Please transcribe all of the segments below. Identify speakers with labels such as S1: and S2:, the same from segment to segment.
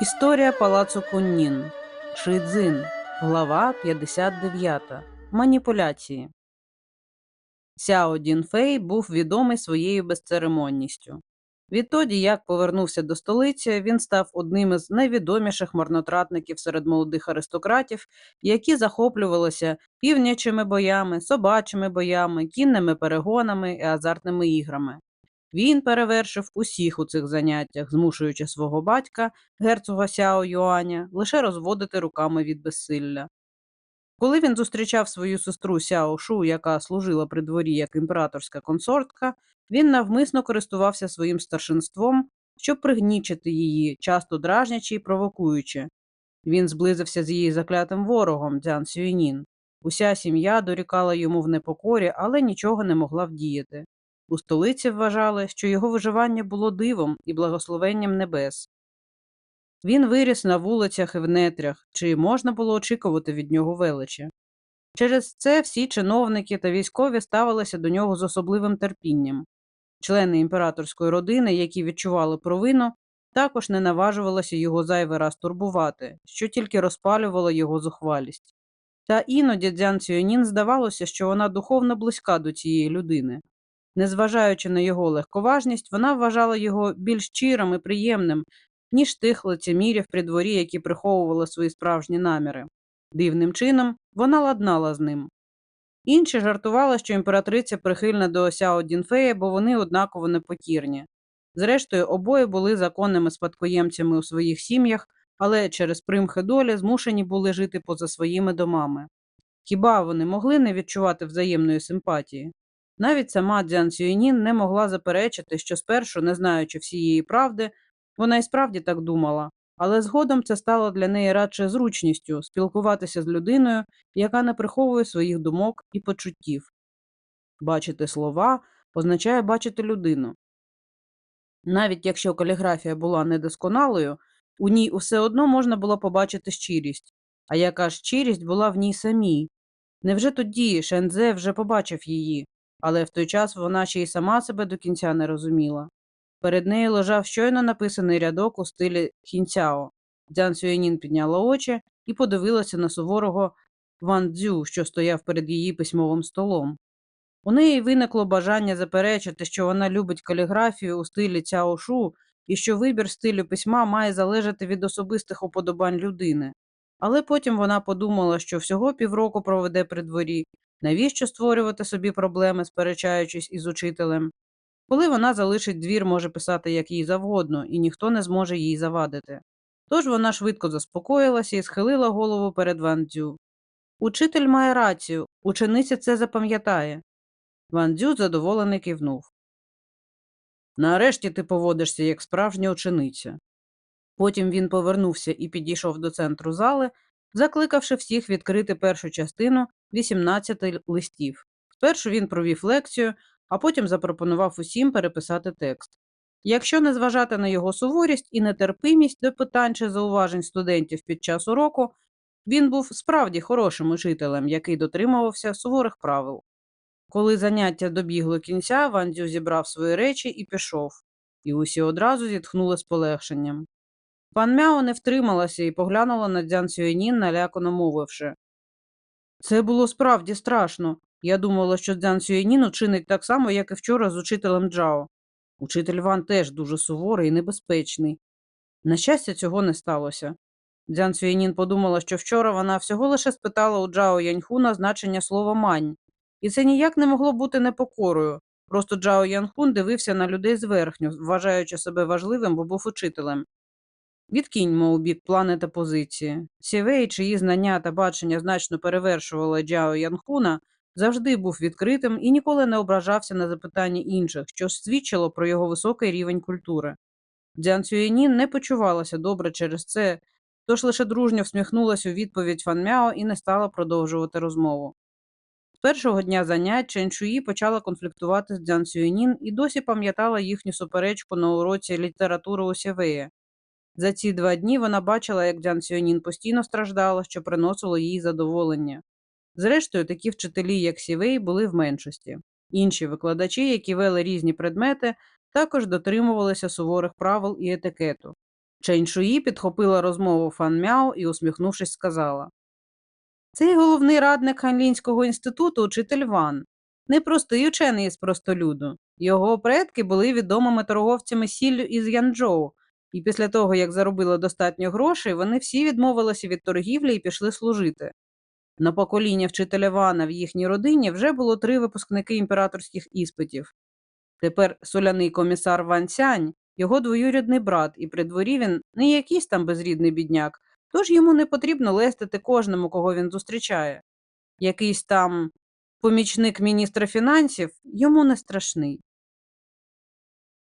S1: Історія палацу Куннін. Шидзин. Глава 59. Маніпуляції. Сяо Дінфей був відомий своєю безцеремонністю. Відтоді, як повернувся до столиці, він став одним із найвідоміших марнотратників серед молодих аристократів, які захоплювалися півнячими боями, собачими боями, кінними перегонами і азартними іграми. Він перевершив усіх у цих заняттях, змушуючи свого батька, герцога Сяо Юаня, лише розводити руками від безсилля. Коли він зустрічав свою сестру Сяо Шу, яка служила при дворі як імператорська консортка, він навмисно користувався своїм старшинством, щоб пригнічити її, часто дражнячи й провокуючи. Він зблизився з її заклятим ворогом Дзян Сюєнін. Уся сім'я дорікала йому в непокорі, але нічого не могла вдіяти. У столиці вважали, що його виживання було дивом і благословенням небес. Він виріс на вулицях і в нетрях, чи можна було очікувати від нього величі. Через це всі чиновники та військові ставилися до нього з особливим терпінням. Члени імператорської родини, які відчували провину, також не наважувалися його зайвий раз турбувати, що тільки розпалювало його зухвалість. Та іноді Дзян Цюєнін здавалося, що вона духовно близька до цієї людини. Незважаючи на його легковажність, вона вважала його більш щирим і приємним, ніж тих лицемірів при дворі, які приховували свої справжні наміри. Дивним чином вона ладнала з ним. Інші жартували, що імператриця прихильна до Сяо Дінфея, бо вони однаково непокірні. Зрештою, обоє були законними спадкоємцями у своїх сім'ях, але через примхи долі змушені були жити поза своїми домами. Хіба вони могли не відчувати взаємної симпатії? Навіть сама Дзян Сюєнін не могла заперечити, що спершу, не знаючи всієї правди, вона і справді так думала, але згодом це стало для неї радше зручністю спілкуватися з людиною, яка не приховує своїх думок і почуттів. Бачити слова означає бачити людину. Навіть якщо каліграфія була недосконалою, у ній усе одно можна було побачити щирість, а яка щирість була в ній самій. Невже тоді Шензе вже побачив її, але в той час вона ще й сама себе до кінця не розуміла. Перед нею лежав щойно написаний рядок у стилі хінцяо. Дзян Сюєнін підняла очі і подивилася на суворого Ван Дзю, що стояв перед її письмовим столом. У неї виникло бажання заперечити, що вона любить каліграфію у стилі Цяо Шу і що вибір стилю письма має залежати від особистих уподобань людини. Але потім вона подумала, що всього півроку проведе при дворі, навіщо створювати собі проблеми, сперечаючись із учителем. Коли вона залишить двір, може писати як їй завгодно, і ніхто не зможе їй завадити. Тож вона швидко заспокоїлася і схилила голову перед Ван Дзю. Учитель має рацію, учениця це запам'ятає. Ван Дзю задоволений кивнув. Нарешті ти поводишся як справжня учениця. Потім він повернувся і підійшов до центру зали, закликавши всіх відкрити першу частину 18 листів. Спершу він провів лекцію, а потім запропонував усім переписати текст. Якщо не зважати на його суворість і нетерпимість до питань чи зауважень студентів під час уроку, він був справді хорошим учителем, який дотримувався суворих правил. Коли заняття добігло кінця, Вандзю зібрав свої речі і пішов, і усі одразу зітхнули з полегшенням. Пан Мяо не втрималася і поглянула на Дзян Сюєнін, налякано мовивши. Це було справді страшно. Я думала, що Дзян Сюєнін учинить так само, як і вчора з учителем Джао. Учитель Ван теж дуже суворий і небезпечний. На щастя, цього не сталося. Дзян Сюєнін подумала, що вчора вона всього лише спитала у Джао Яньхуна значення слова мань, і це ніяк не могло бути непокорою. Просто Джао Янхун дивився на людей зверхню, вважаючи себе важливим, бо був учителем. Відкиньмо у бік плани та позиції. Сівей, чиї знання та бачення значно перевершували Джао Янхуна, завжди був відкритим і ніколи не ображався на запитання інших, що свідчило про його високий рівень культури. Дзян Цюєнін не почувалася добре через це, тож лише дружньо всміхнулася у відповідь Фан Мяо і не стала продовжувати розмову. З першого дня занять Чен Чуї почала конфліктувати з Дзян Цюєнін і досі пам'ятала їхню суперечку на уроці літератури у Сєвеї. За ці два дні вона бачила, як Дзян Сюанін постійно страждала, що приносило їй задоволення. Зрештою, такі вчителі, як Сівей, були в меншості. Інші викладачі, які вели різні предмети, також дотримувалися суворих правил і етикету. Чень Шуї підхопила розмову Фан Мяо і, усміхнувшись, сказала: Цей головний радник Ханлінського інституту учитель Ван, непростий учений із простолюду. Його предки були відомими торговцями сіллю із Янчжоу, і після того, як заробили достатньо грошей, вони всі відмовилися від торгівлі і пішли служити. На покоління вчителя Вана в їхній родині вже було три випускники імператорських іспитів. Тепер соляний комісар Ван Сянь, його двоюрідний брат, і при дворі він не якийсь там безрідний бідняк, тож йому не потрібно лестити кожному, кого він зустрічає. Якийсь там помічник міністра фінансів йому не страшний.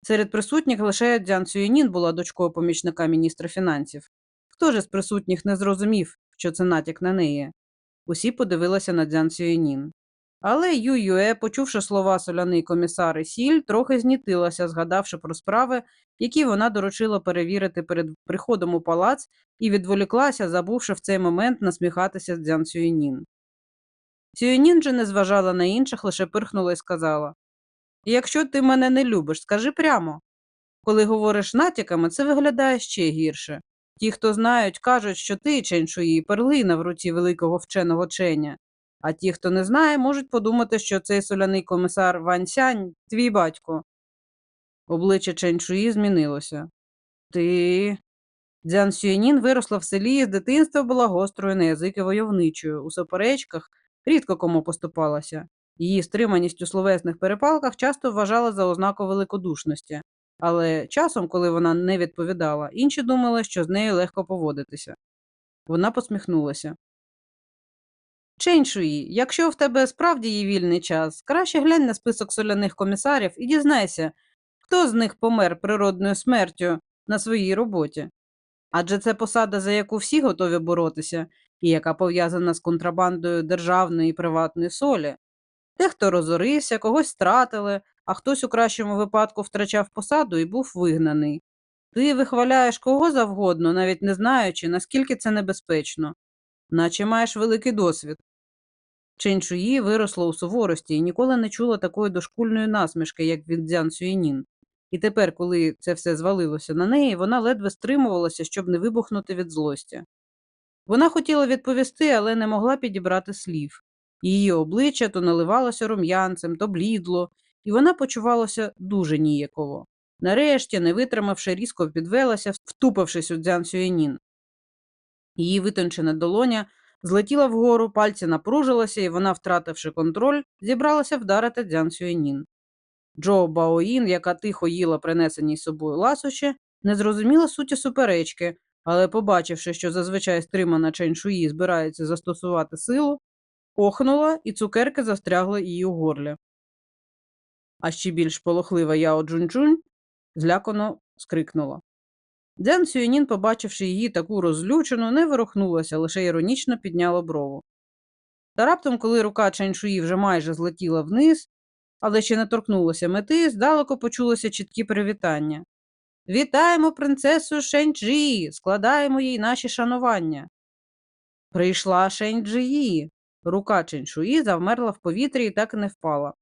S1: Серед присутніх лише Дзян Цюєнін була дочкою помічника міністра фінансів. Хто ж із присутніх не зрозумів, що це натяк на неї? Усі подивилися на Дзян Цюєнін. Але Ю Юе, почувши слова соляний комісар і сіль, трохи знітилася, згадавши про справи, які вона доручила перевірити перед приходом у палац, і відволіклася, забувши в цей момент насміхатися з Дзян Цюєнін. Цюєнін же не зважала на інших, лише пирхнула і сказала Якщо ти мене не любиш, скажи прямо. Коли говориш натяками, це виглядає ще гірше. Ті, хто знають, кажуть, що ти, Ченшуї, перлина в руці великого вченого ченя. А ті, хто не знає, можуть подумати, що цей соляний комісар Вань Сянь – твій батько. Обличчя Ченшуї змінилося. Ти. Дзян Сюєнін виросла в селі і з дитинства була гострою на язики войовничою. У суперечках рідко кому поступалася. Її стриманість у словесних перепалках часто вважала за ознаку великодушності, але часом, коли вона не відповідала, інші думали, що з нею легко поводитися. Вона посміхнулася. Ченшуї, якщо в тебе справді є вільний час, краще глянь на список соляних комісарів і дізнайся, хто з них помер природною смертю на своїй роботі. Адже це посада, за яку всі готові боротися, і яка пов'язана з контрабандою державної і приватної солі. Дехто розорився, когось стратили, а хтось у кращому випадку втрачав посаду і був вигнаний. Ти вихваляєш кого завгодно, навіть не знаючи, наскільки це небезпечно, наче маєш великий досвід. Ченчуї виросла у суворості і ніколи не чула такої дошкульної насмішки, як від Дзян Сюєнін. І тепер, коли це все звалилося на неї, вона ледве стримувалася, щоб не вибухнути від злості. Вона хотіла відповісти, але не могла підібрати слів. Її обличчя то наливалося рум'янцем, то блідло, і вона почувалася дуже ніяково. Нарешті, не витримавши, різко підвелася, втупившись у дзян Сюєнін. Її витончена долоня злетіла вгору, пальці напружилися, і вона, втративши контроль, зібралася вдарити дзян Сюєнін. Джо Баоїн, яка тихо їла принесені собою ласощі, не зрозуміла суті суперечки, але, побачивши, що зазвичай стримана Чен Шуї збирається застосувати силу, охнула, і цукерки застрягли її у горлі. А ще більш полохлива Яо Джунджунь злякано скрикнула. Дзян Сюєнін, побачивши її таку розлючену, не ворухнулася, лише іронічно підняла брову. Та раптом, коли рука Чаньшуї вже майже злетіла вниз, але ще не торкнулася мети, здалеку почулося чіткі привітання. Вітаємо принцесу Шеньчжі, складаємо їй наші шанування. Прийшла Шеньчжії. Рука Ченшуї завмерла в повітрі і так не впала.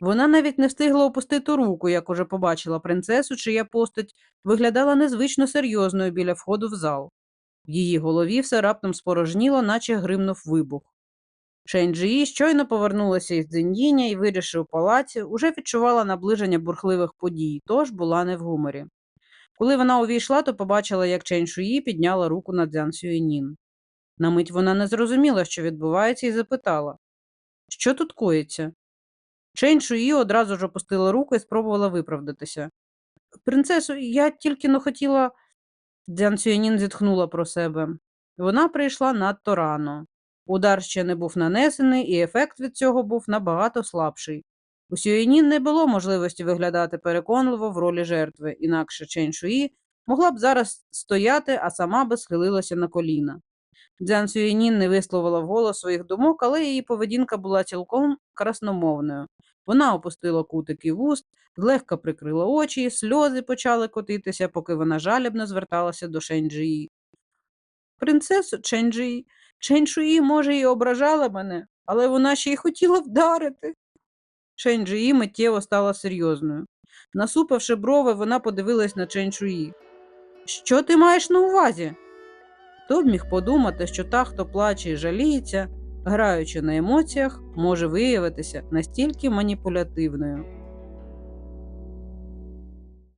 S1: Вона навіть не встигла опустити руку, як уже побачила принцесу, чия постать виглядала незвично серйозною біля входу в зал. В її голові все раптом спорожніло, наче гримнув вибух. Шенджії щойно повернулася із дзендіння і, вирішив у палаці, уже відчувала наближення бурхливих подій, тож була не в гуморі. Коли вона увійшла, то побачила, як Ченшуї підняла руку на Дзян Сюєнін. На мить вона не зрозуміла, що відбувається, і запитала Що тут коїться? Чен Шуї одразу ж опустила руку і спробувала виправдатися. Принцесу, я тільки но хотіла. Дзян Сюєнін зітхнула про себе. Вона прийшла надто рано. Удар ще не був нанесений, і ефект від цього був набагато слабший. У Сюєнін не було можливості виглядати переконливо в ролі жертви, інакше Чен Шуї могла б зараз стояти, а сама би схилилася на коліна. Дзян Сюєнін не висловила вголос своїх думок, але її поведінка була цілком красномовною. Вона опустила кутики вуст, злегка прикрила очі, сльози почали котитися, поки вона жалібно зверталася до Шенджії. Принцесу Ченджії, Ченшуї, може, і ображала мене, але вона ще й хотіла вдарити. Шенджії миттєво стала серйозною. Насупивши брови, вона подивилась на Ченшуї. Що ти маєш на увазі? Хто б міг подумати, що та, хто плаче і жаліється, граючи на емоціях, може виявитися настільки маніпулятивною.